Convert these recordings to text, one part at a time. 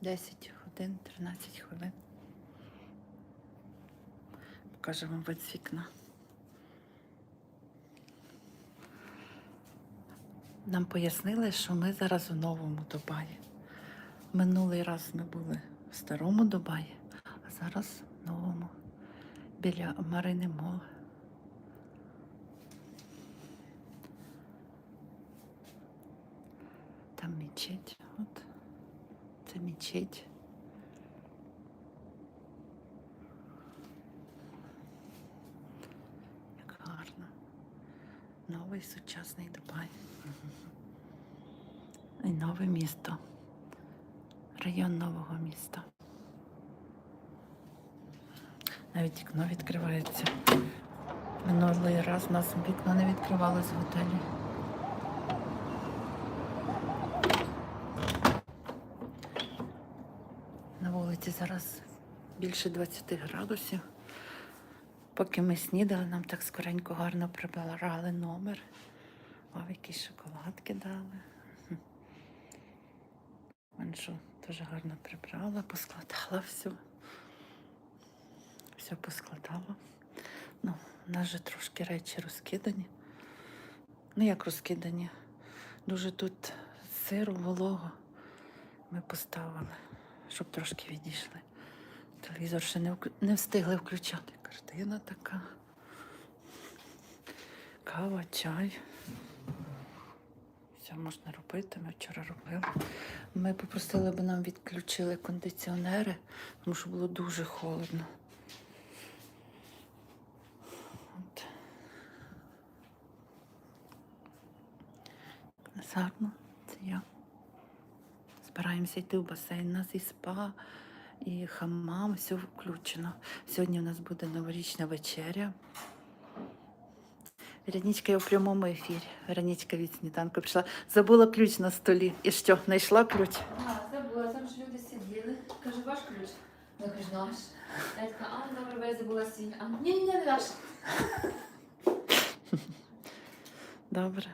10 годин, 13 хвилин. Покажу вам вид з вікна. Нам пояснили, що ми зараз у новому Дубаї. Минулий раз ми були в старому Дубаї, а зараз в новому біля Марини Мол. Там мечеть. От. Це мечеть. Як гарно. Новий сучасний Дубай. І нове місто. Район нового міста. Навіть вікно відкривається. Минулий раз у нас вікно не відкривалось в готелі. Вулиці зараз більше 20 градусів. Поки ми снідали, нам так скоренько гарно прибирали номер. О, якісь шоколадки дали. Манжу дуже гарно прибрала, поскладала все. Все поскладала. Ну, у нас же трошки речі розкидані. Ну, як розкидані. Дуже тут сиру, волого ми поставили, щоб трошки відійшли. Телевізор ще не, вк- не встигли включати. Картина така. Кава, чай. Все можна робити. Ми вчора робили. Ми попросили, б нам відключили кондиціонери, тому що було дуже холодно. От. Гарно, це я. Збираємося йти в басейн. У нас і спа, і хамам, все включено. Сьогодні у нас буде новорічна вечеря. Вероничка, я в прямому ефірі. Вероничка від сніданку прийшла. Забула ключ на столі. І що, знайшла ключ? А, забула, там ж люди сиділи. Каже, ваш ключ? Я кажу, наш. Я така, а, добре, бо я забула свій. А, ні, ні, ні, не наш. Добре.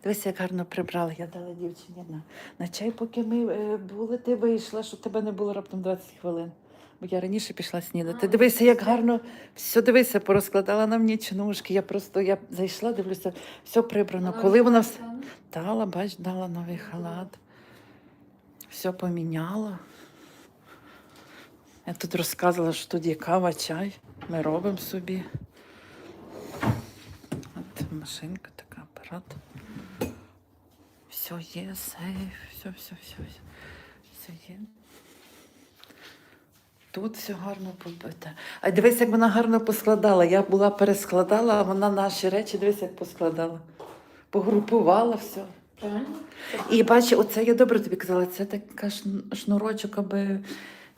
Мгм. Дивись, як гарно прибрали. Я дала дівчині на, на чай, поки ми е, були, ти вийшла, щоб тебе не було раптом 20 хвилин. Бо я раніше пішла снідати. Дивися, як все. гарно все дивися, порозкладала нам нічнушки. Я просто я зайшла, дивлюся, все прибрано. Коли вона все дала, бач, дала новий халат. Все поміняла. Я тут розказувала, що тут є кава, чай. Ми робимо собі. От машинка така, апарат. Все є, сейф, все, все, все, все, все є. Тут все гарно побите. А дивись, як вона гарно поскладала. Я була перескладала, а вона наші речі, дивись, як поскладала. Погрупувала все. Правильно? І бачиш, оце я добре тобі казала, це така шнурочок, аби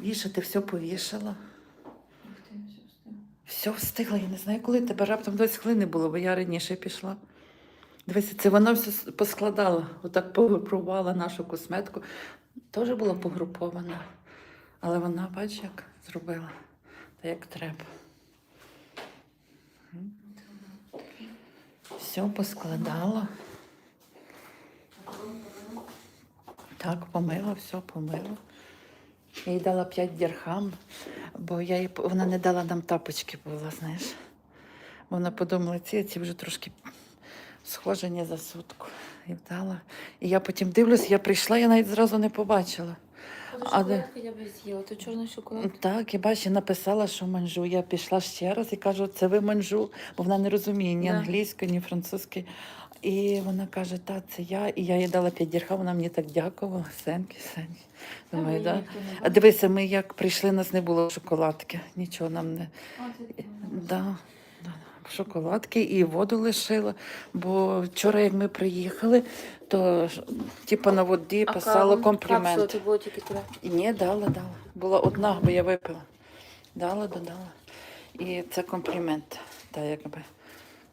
вішати, все повішала. Все. Все встигла, я не знаю, коли тебе раптом 20 хвилин не було, бо я раніше пішла. Дивися, це вона все поскладала, отак погрупувала нашу косметику. Теж була погрупована. Але вона, бач, як зробила, та як треба. Все поскладала. Так, помила, все помила. Я їй дала 5 дірхам, бо я їй, вона не дала нам тапочки була, знаєш. Вона подумала, ці, ці вже трошки схожені за сутку. І вдала. І я потім дивлюсь, я прийшла, я навіть зразу не побачила. А де? шоколадку я би з'їла, то чорний шоколад. Так, і бачу, написала, що манжу. Я пішла ще раз і кажу, це ви манжу, бо вона не розуміє ні Да. англійської, ні французької. І вона каже, та це я. І я їй дала 5 дірхам, вона мені так дякувала. Сеньки, сеньки. Думаю, Та да. мені ніхто не А бачить. дивися, ми як прийшли, нас не було шоколадки. Нічого нам не. А, це да, шоколадки і воду лишила. Бо вчора, як ми приїхали, то типу на воді А писало? Капсула, комплімент. було тільки тебе. Ні, дала, дала. Була одна, бо я випила. Дала, додала. І це комплімент. Та якби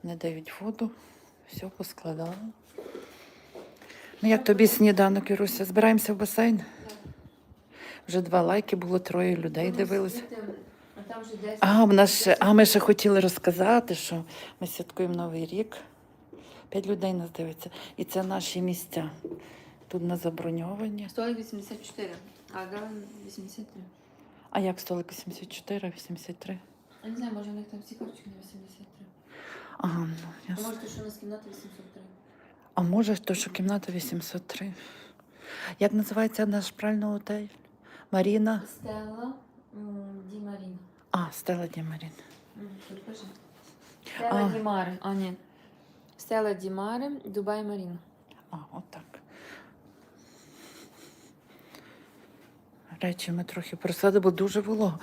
не дають воду, все поскладала. Ну, як тобі сніданок, Іруся? Збираємося в басейн? Вже два лайки, було троє людей дивилися. А там вже 10. А, в нас ще, а ми ще хотіли розказати, що ми святкуємо Новий рік. П'ять людей нас дивиться. І це наші місця. тут на заброньовані. Столик 84, а гала 83. А як столик 84, 83? Я не знаю, може у них там всі карточки на 83. Ага, ну, А може, то, що у нас кімната 803. А може, то, що кімната 803. Як називається наш правильний готель? Маріна? Стелла Ді Маріна. А, Стела Ді Маріна. М, Тут пише. Стелла А. Ді Маре. А, ні. Стелла Ді Маре, Дубай Маріна. А, отак. Речі ми трохи просадили, бо дуже волого.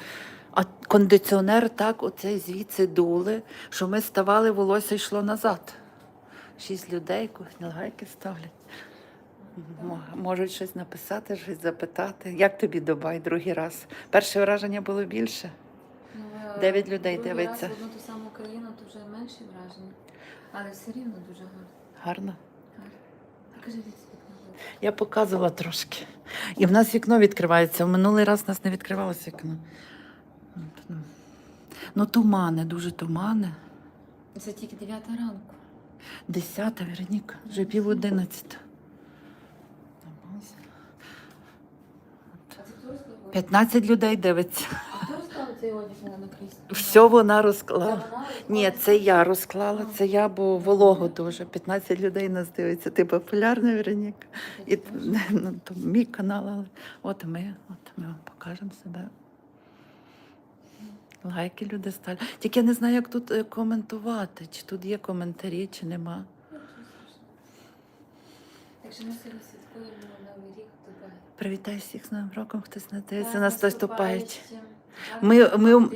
А кондиціонер так оцей звідси дули, що ми ставали, волосся йшло назад. Шість людей, кухні лайки ставлять. Можуть щось написати, щось запитати. Як тобі Дубай другий раз? Перше враження було більше. Ну, е, Дев'ять людей другий дивиться. Раз в одну ту саму країну, то вже менше враження. Але все рівно дуже гарно. Гарно. Покажи від. Я показувала трошки. І в нас вікно відкривається. В минулий раз у нас не відкривалося вікно. От, ну. Ну, тумани, дуже тумани. Це тільки 9 ранку. Десята, Вероніка, вже пів одинадцята. А це хто розклав? 15 людей дивиться. На? Все вона розклала. Ні, це я розклала, це я, бо волого дуже. 15 людей нас дивиться. Ти популярна, Вероніка. І ну, то мій канал, але от ми, от ми вам покажемо себе. Лайки люди ставлять. Тільки я не знаю, як тут е, коментувати, чи тут є коментарі, чи нема. Так що ми сьогодні святкуємо Новий рік в Дубаї. Привітай всіх з Новим роком, хтось не дивиться, нас хтось. Ми- ми-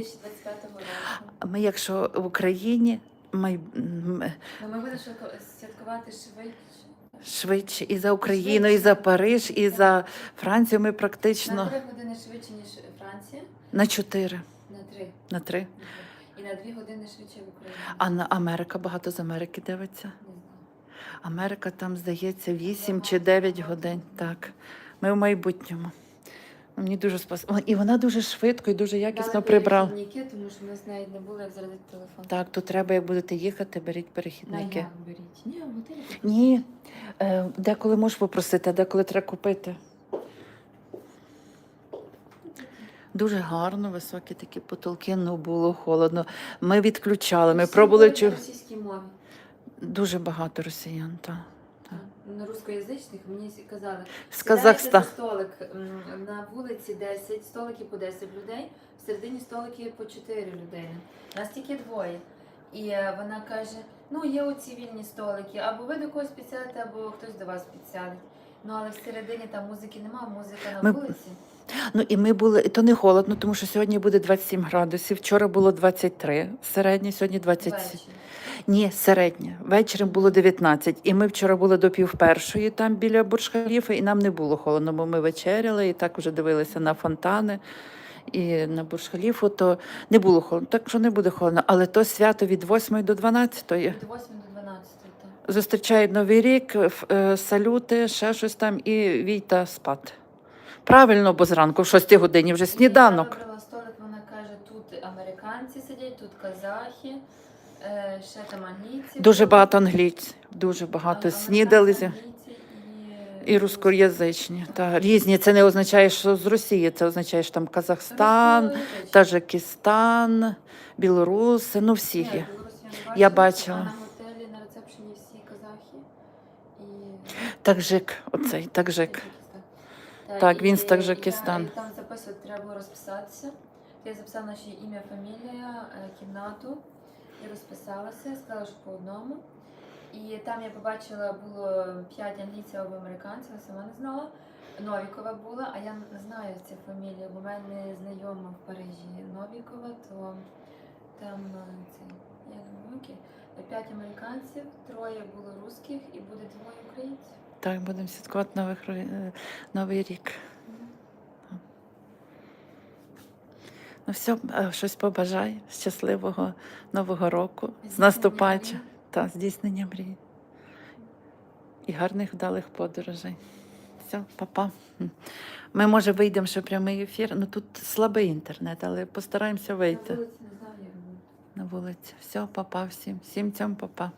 Ми, якщо в Україні, май... Ну, ми будемо святкувати швидше. швидше і за Україну, і за Париж, і за Францію ми На практично 3 години швидше, ніж Франція. на 4, На 3. на 3. І на 2 години швидше в Україні. А на Америка багато з Америки дивиться. Америка там, здається, 8 чи 9 годин. Так. Ми в майбутньому. Мені дуже спас. І вона дуже швидко і дуже якісно Дали прибрала. перехідники, тому що ми з нею не було, як зарядити телефон. Так, то треба, як будете їхати, беріть перехідники. як беріть. Ні, в готелі. купити. Ні, е, деколи можеш попросити, а деколи треба купити. Дуже гарно, високі такі потолки, ну було холодно. Ми відключали, ми Всі пробували говорять на чу... російській мові. дуже багато росіян. Та. На русскоязичних мені казали. З Казахстан. Столик на вулиці 10, столики по 10 людей, всередині столики по 4 людини. Нас тільки двоє. І е, вона каже: ну є оці вільні столики, або ви до когось підсядете, або хтось до вас підсяде. Ну але всередині там музики немає, музика на Ми- вулиці. Ну і ми були, і то не холодно, тому що сьогодні буде 27 градусів. Вчора було 23 середнє, сьогодні 27. Ввечері. Ні, середнє. Вечором було 19. І ми вчора були до пів першої там біля Бурж-Халіфи, і нам не було холодно, бо ми вечеряли і так вже дивилися на фонтани і на Бурж-Халіфу, то не було холодно. Так що не буде холодно. Але то свято від 8 до 12. Від 8 до 12. Так. Зустрічають Новий рік, ф- е, салюти, ще щось там і війта спати. Правильно, бо зранку в 6 годині вже Я сніданок. вибрала столик, вона каже, тут американці сидять, тут казахи, е, ще там англійці. Дуже багато англійців, дуже багато американці, снідали. і, І рускоязичні, та різні. Це не означає, що з Росії, це означає, що там Казахстан, Таджикистан, білоруси, ну всі є. Я бачила. На готелі на рецепшені всі казахи Таджик, оцей таджик. Таджикистан. Та, Так, він з. І, там записувати треба було розписатися. Я записала наше ім'я, фамілія, е, кімнату і розписалася, сказала, що по одному. І там я побачила, було п'ять англійців або американців, я сама не знала. Новікова була, а я не знаю цю фамілію, бо в мене знайома в Парижі Новікова, то там е, це, я думаю, окей. П'ять американців, троє було русських і буде двоє українців. Так, будемо святкувати новий, е, новий рік. Ну все, щось побажай. Щасливого Нового року, з наступаючим та здійснення мрій. І гарних вдалих подорожей. Все, па-па. Ми, може, вийдемо ще прямий ефір. Ну тут слабий інтернет, але постараємося На вийти на вулиці. Все, па-па всім. Всім цьому па-па.